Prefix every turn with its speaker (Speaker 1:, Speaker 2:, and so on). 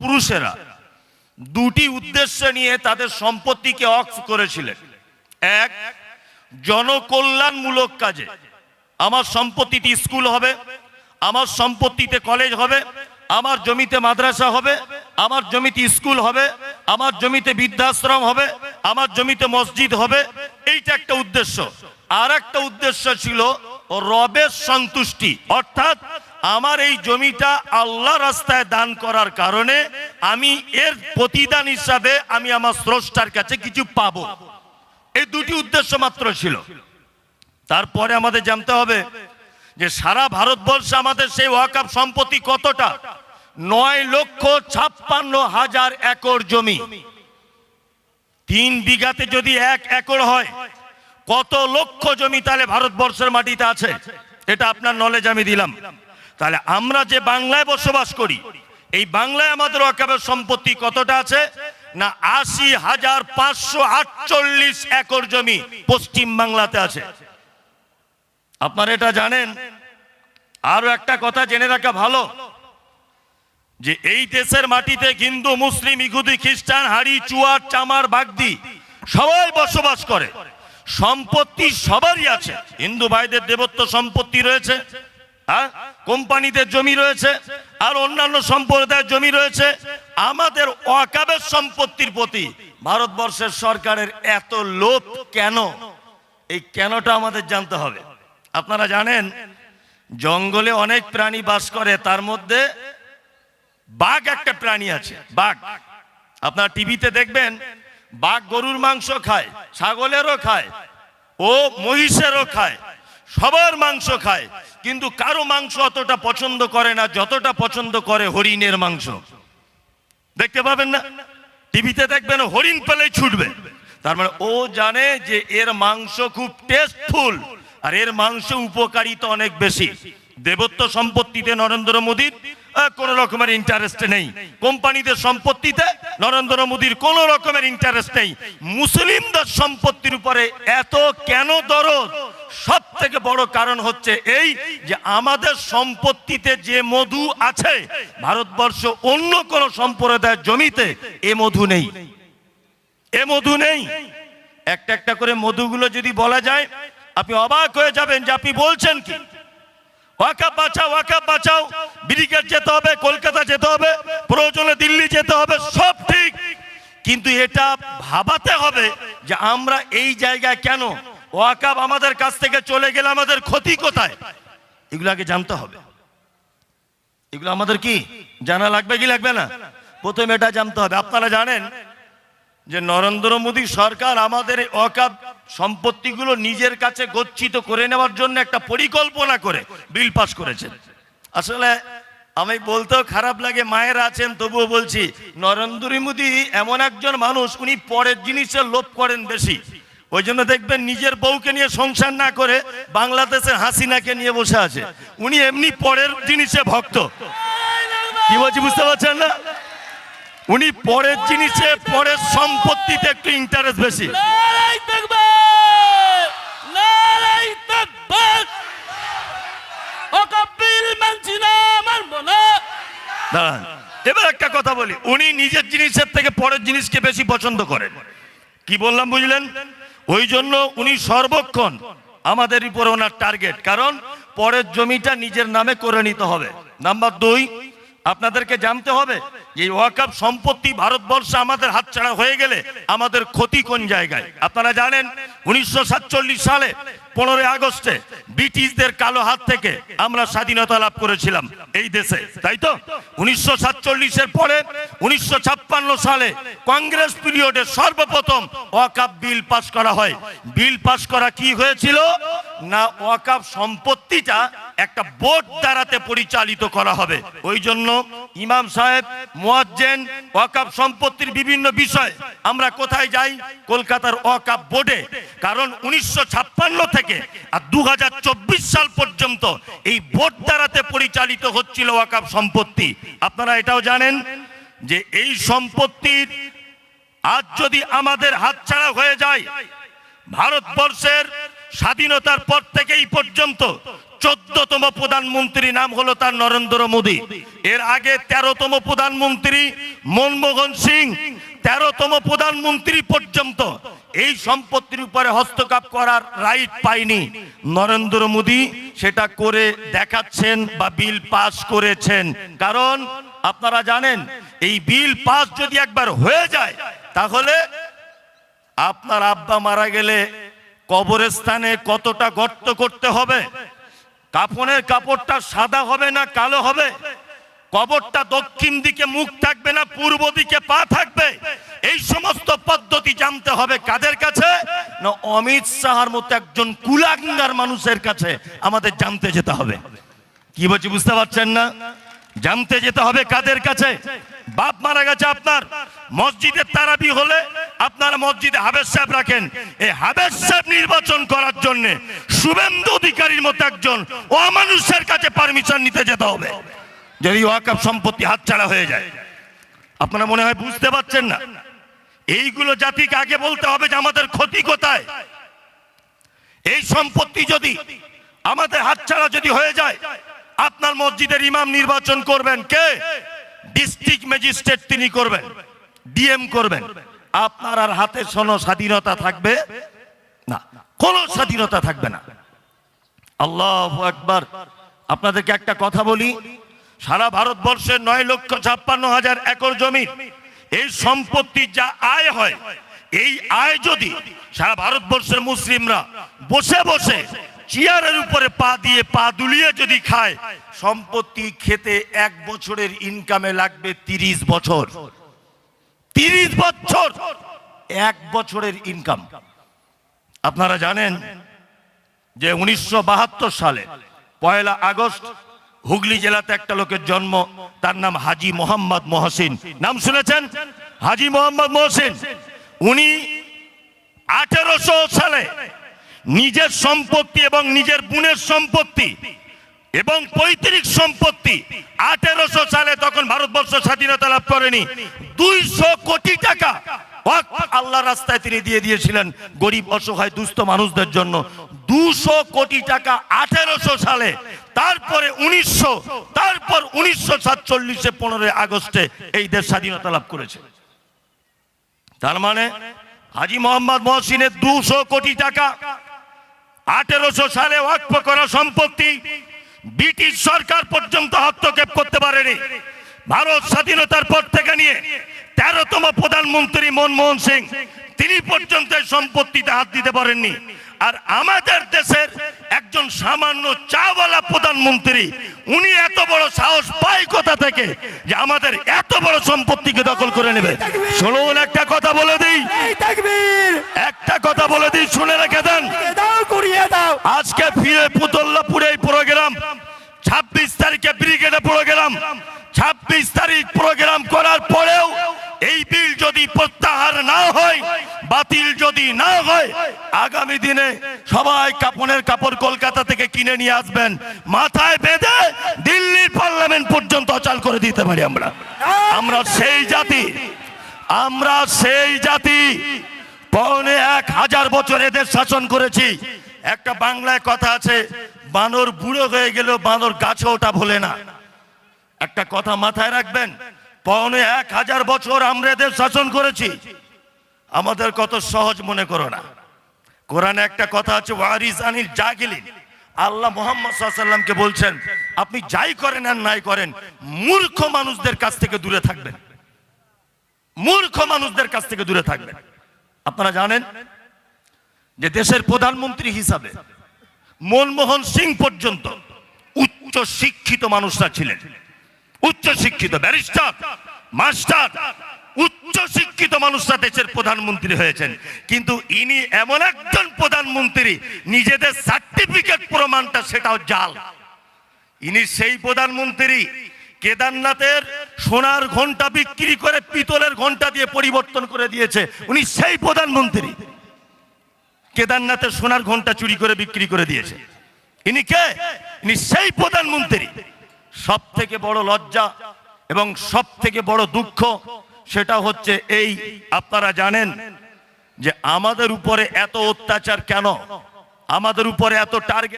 Speaker 1: পুরুষেরা দুটি উদ্দেশ্য নিয়ে তাদের সম্পত্তিকে অক্স করেছিলেন। এক, জনকল্যাণমূলক কাজে। আমার সম্পত্তিতে স্কুল হবে, আমার সম্পত্তিতে কলেজ হবে, আমার জমিতে মাদ্রাসা হবে, আমার জমিতে স্কুল হবে, আমার জমিতে বৃদ্ধাশ্রম হবে, আমার জমিতে মসজিদ হবে। এইটা একটা উদ্দেশ্য। আর একটা উদ্দেশ্য ছিল রবের সন্তুষ্টি, অর্থাৎ আমার এই জমিটা আল্লাহ রাস্তায় দান করার কারণে আমি এর প্রতিদান হিসাবে আমি আমার স্রষ্টার কাছে কিছু পাব। এই দুটি উদ্দেশ্য মাত্র ছিল। তারপরে আমাদের জানতে হবে যে সারা ভারতবর্ষে আমাদের সেই ওয়াকাপ সম্পত্তি কতটা? নয় লক্ষ ছাপ্পান্ন হাজার একর জমি। তিন বিঘাতে যদি এক একর হয়, কত লক্ষ জমি তাহলে ভারতবর্ষের মাটিতে আছে? এটা আপনার নলেজ আমি দিলাম। তাহলে আমরা যে বাংলায় বসবাস করি, এই বাংলায় আমাদের ওয়াকাবের সম্পত্তি কতটা আছে? না আশি হাজার পাঁচশো আটচল্লিশ একর জমি পশ্চিম বাংলাতে আছে। আপনারা এটা জানেন? আরও একটা কথা জেনে রাখা ভালো, যে এই দেশের মাটিতে হিন্দু, মুসলিম, ইহুদি, খ্রিস্টান, হাড়ি, চুয়ার, চামার, বাগদি সবাই বসবাস করে। সম্পত্তি সবারই আছে। হিন্দু ভাইদের দেবত্ব সম্পত্তি রয়েছে। হ্যাঁ? কোম্পানিদের জমি রয়েছে, আর অন্যান্য সম্প্রদায়ের জমি রয়েছে। আমাদের ওয়াকাবের সম্পত্তির প্রতি ভারতবর্ষের সরকারের এত লোভ কেন? এই কেনটা আমাদের জানতে হবে। আপনারা জানেন, জঙ্গলে অনেক প্রাণী বাস করে, তার মধ্যে বাঘ একটা প্রাণী আছে, বাঘ। আপনার টিভিতে দেখবেন, বাঘ গরুর মাংস খায়, ছাগলেরও খায়, ও মহিষেরও খায়। সবার মাংস খায়, কিন্তু কারও মাংস অতটা পছন্দ করে না, যতটা পছন্দ করে হরিণের মাংস। দেখতে পাবেন না? টিভিতে দেখবেন হরিণ পেলে ছুটবে। তার মানে ও জানে যে এর মাংস খুব টেস্টফুল আর এর মাংস উপকারিতা অনেক বেশি। দেবত্ব সম্পত্তিতে নরেন্দ্র মোদীর কোনো রকমের ইন্টারেস্ট নেই। কোম্পানিদের সম্পত্তিতে নরেন্দ্র মোদীর কোনো রকমের ইন্টারেস্ট নেই। মুসলিমদের সম্পত্তির উপরে এত কেন দরদ? সব থেকে বড় কারণ হচ্ছে এই যে আমাদের সম্পত্তিতে যে মধু আছে, ভারতবর্ষ অন্য কোন সম্প্রদায়ের জমিতে এ মধু নেই। এ মধু নেই। একটা একটা করে মধুগুলো যদি বলা যায়, আপনি অবাক হয়ে যাবেন যে আপনি বলছেন কি? ওয়াকাপ বাঁচাও ওয়াকাপ বাঁচাও। ব্রিগেড যেতে হবে, কলকাতা যেতে হবে, প্রয়োজনে দিল্লি যেতে হবে, সব ঠিক। কিন্তু এটা ভাবাতে হবে যে আমরা এই জায়গায় কেন ওয়াকাপ আমাদের কাছ থেকে চলে গেলে আমাদের ক্ষতি কোথায়? এগুলো আগে জানতে হবে। এগুলো আমাদের কি? জানা লাগবে কি লাগবে না? প্রথমে এটা জানতে হবে। আপনারা জানেন যে নরেন্দ্র মোদী সরকার আমাদের অকাপ সম্পত্তিগুলো নিজের কাছে গচ্ছিত করে নেওয়ার জন্য একটা পরিকল্পনা করে, বিল পাস করেছেন। আসলে আমি বলতেও খারাপ লাগে, মায়ের আছেন, তবুও বলছি, নরেন্দ্র মোদী এমন একজন মানুষ, উনি পরের জিনিসের লোভ করেন বেশি। ওই জন্য দেখবেন নিজের বউকে নিয়ে সংসার না করে বাংলাদেশের হাসিনাকে নিয়ে বসে আছে। উনি এমনি পরের জিনিসে ভক্ত। কি বলছি বুঝতে পারছেন না? উনি পরের জিনিসে পরের সম্পত্তিতে একটু ইন্টারেস্ট বেশি। দাঁড়ান এবার একটা কথা বলি। উনি নিজের জিনিসের থেকে পরের জিনিসকে বেশি পছন্দ করেন। কি বললাম বুঝলেন? ওই জন্য উনি সর্বক্ষণ আমাদের উপরে ওনার টার্গেট কারণ পরের জমিটা নিজের নামে করে নিতে হবে। নাম্বার দুই আপনাদেরকে জানতে হবে যে ওয়াকাপ সম্পত্তি ভারতবর্ষে আমাদের হাতছাড়া হয়ে গেলে আমাদের ক্ষতি কোন জায়গায়? আপনারা জানেন, উনিশশো সাতচল্লিশ সালে পনেরোই আগস্টে ব্রিটিশদের কালো হাত থেকে আমরা স্বাধীনতা লাভ করেছিলাম এই দেশে, তাই তো? উনিশশো সাতচল্লিশের পরে উনিশশো ছাপ্পান্ন সালে কংগ্রেস পিরিয়ডে সর্বপ্রথম ওয়াকাপ বিল পাস করা হয়। বিল পাস করা কি হয়েছিল? না ওয়াকাপ সম্পত্তিটা একটা বোর্ড দ্বারাতে পরিচালিত করা হবে। ওই জন্য ইমাম সাহেব, মোয়াজ্জেন ওয়াকাফ সম্পত্তির বিভিন্ন বিষয় আমরা কোথায় যাই? কলকাতার ওয়াকাপ বোর্ডে। কারণ উনিশশো ছাপ্পান্ন থেকে আর দুহাজার চব্বিশ সাল পর্যন্ত এই বোর্ড দ্বারাতে পরিচালিত হচ্ছিল ওয়াকাফ সম্পত্তি। আপনারা এটাও জানেন যে এই সম্পত্তির আজ যদি আমাদের হাতছাড়া হয়ে যায়, ভারতবর্ষের স্বাধীনতার পর থেকে এই পর্যন্ত চোদ্দতম প্রধানমন্ত্রী নাম হলো তার নরেন্দ্র মোদী। এর আগে তেরোতম প্রধানমন্ত্রী মনমোহন সিং, তেরোতম প্রধানমন্ত্রী পর্যন্ত এই সম্পত্তির উপরে হস্তক্ষেপ করার রাইট পায়নি। নরেন্দ্র মোদী সেটা করে দেখাচ্ছেন বা বিল পাস করেছেন। কারণ আপনারা জানেন, এই বিল পাস যদি একবার হয়ে যায়, তাহলে আপনার আব্বা মারা গেলে কবরস্থানে কতটা গর্ত করতে হবে? কাফনের কাপড়টা সাদা হবে না কালো হবে? কবরটা দক্ষিণ দিকে মুখ থাকবে না, পূর্ব দিকে পা থাকবে? এই সমস্ত পদ্ধতি জানতে হবে কাদের কাছে? না অমিত শাহর মতো একজন কুলাঙ্গার মানুষের কাছে আমাদের জানতে যেতে হবে। কি বলছি, বুঝতে পারছেন না? জানতে যেতে হবে কাদের কাছে। বাপ মারা গেছে আপনার। মসজিদের তারাবি হলে আপনারা মসজিদে হাবেজ সাহেব রাখেন। এই হাবেজ সাহেব নির্বাচন করার জন্য শুভেন্দু অধিকারীর মতো একজন অমানুষের কাছে পারমিশন নিতে যেতে হবে। যদি ওয়াকাপ সম্পত্তি হাতছাড়া হয়ে যায়। আপনারা মনে হয় বুঝতে পারছেন না। এইগুলো জাতিকে আগে বলতে হবে যে আমাদের ক্ষতি কোথায়? এই সম্পত্তি যদি আমাদের হাতছাড়া যদি হয়ে যায় আপনার মসজিদের ইমাম নির্বাচন করবেন কে? ডিস্ট্রিক্ট ম্যাজিস্ট্রেট তিনি করবেন, ডিএম করবেন। আপনার আর হাতে শোনো স্বাধীনতা থাকবে? না, কোনো স্বাধীনতা থাকবে না। আল্লাহ একবার আপনাদেরকে একটা কথা বলি, সারা ভারতবর্ষের নয় লক্ষ ছাপ্পান্ন হাজার একর জমি, এই সম্পত্তি যা আয় হয়, এই আয় যদি সারা ভারতবর্ষের মুসলিমরা বসে বসে চেয়ারের উপরে পা দিয়ে পা দুলিয়ে যদি খায়, সম্পত্তি খেতে এক বছরের ইনকামে লাগবে তিরিশ বছর। তিরিশ বছর, এক বছরের ইনকাম আপনারা জানেন যে উনিশশো বাহাত্তর সালে পয়লা আগস্ট হুগলি জেলাতে একটা লোকের জন্ম, তার নাম হাজি মোহাম্মদ মহসিন। নাম শুনেছেন? হাজি মোহাম্মদ মহসিন। উনি আঠেরোশো সালে নিজের সম্পত্তি এবং নিজের বোনের সম্পত্তি এবং পৈতৃক সম্পত্তি আঠেরোশো সালে তখন ভারতবর্ষ স্বাধীনতা লাভ করেনি। দুইশো কোটি টাকা আল্লাহ রাস্তায় তিনি দিয়ে দিয়েছিলেন গরিব, অসহায়, দুস্থ মানুষদের জন্য। দুশো কোটি টাকা আঠেরোশো সালে, তারপরে উনিশশো, তারপর উনিশশো সাতচল্লিশে পনেরোই আগস্টে এই দেশ স্বাধীনতা লাভ করেছে। তার মানে হাজি মোহাম্মদ মহসিনের দুশো কোটি টাকা আঠেরোশো সালে ওয়াকফ করা সম্পত্তি ব্রিটিশ সরকার পর্যন্ত হস্তক্ষেপ করতে পারেনি। ভারত স্বাধীনতার পর থেকে নিয়ে তেরোতম প্রধানমন্ত্রী মনমোহন সিং তিনি পর্যন্ত সম্পত্তিতে হাত দিতে পারেননি। আর আমাদের দেশের একজন সামান্য চাওয়ালা প্রধানমন্ত্রী উনি এত বড় সাহস পায় কোথা থেকে যে আমাদের এত বড় সম্পত্তিকে দখল করে নেবে? শুনুন একটা কথা বলে দিই। একটা কথা বলে দিই শুনে রেখে দেন। আজকে ফিরে পুতল্লাপুরে এই প্রোগ্রাম ছাব্বিশ তারিখে ব্রিগেডে প্রোগ্রাম ছাব্বিশ তারিখ প্রোগ্রাম করার পরেও এই বিল যদি প্রত্যাহার না হয়, বাতিল যদি না হয়, আগামী দিনে সবাই কাপড়ের কাপড় কলকাতা থেকে কিনে নিয়ে আসবেন। মাথায় বেঁধে দিল্লির পার্লামেন্ট পর্যন্ত অচাল করে দিতে পারি আমরা। আমরা সেই জাতি, আমরা সেই জাতি। পৌনে এক হাজার বছর এদের শাসন করেছি। একটা বাংলায় কথা আছে, বানর বুড়ো হয়ে গেল বানর গাছে ওটা ভোলে না। একটা কথা মাথায় রাখবেন, পৌনে এক হাজার বছর আমরা এদের শাসন করেছি। আমাদের কত সহজ মনে করো না। কোরআনে একটা কথা আছে, ওয়ারিস আনিল জাগিলিন। আল্লাহ মোহাম্মদ সাল্লামকে বলছেন, আপনি যাই করেন আর নাই করেন, মূর্খ মানুষদের কাছ থেকে দূরে থাকবেন। মূর্খ মানুষদের কাছ থেকে দূরে থাকবেন। আপনারা জানেন? যে দেশের প্রধানমন্ত্রী হিসাবে মনমোহন সিং পর্যন্ত উচ্চ শিক্ষিত মানুষরা ছিলেন। উচ্চ শিক্ষিত ব্যারিস্টার, মাস্টার, উচ্চ শিক্ষিত মানুষরা দেশের প্রধানমন্ত্রী হয়েছেন। কিন্তু ইনি এমন একজন প্রধানমন্ত্রী, নিজেদের সার্টিফিকেট প্রমাণটা সেটাও জাল। ইনি সেই প্রধানমন্ত্রী, কেদারনাথের সোনার ঘণ্টা বিক্রি করে পিতলের ঘণ্টা দিয়ে পরিবর্তন করে দিয়েছে। উনি সেই প্রধানমন্ত্রী। কেদারনাথের সোনার ঘণ্টা চুরি করে বিক্রি করে দিয়েছে। ইনি কে? ইনি সেই প্রধানমন্ত্রী। সব থেকে বড় লজ্জা এবং সব থেকে বড় দুঃখ সেটা হচ্ছে এই, আপনারা জানেন যে আমাদের উপরে এত অত্যাচার কেন? আমাদের উপরে এত টার্গেট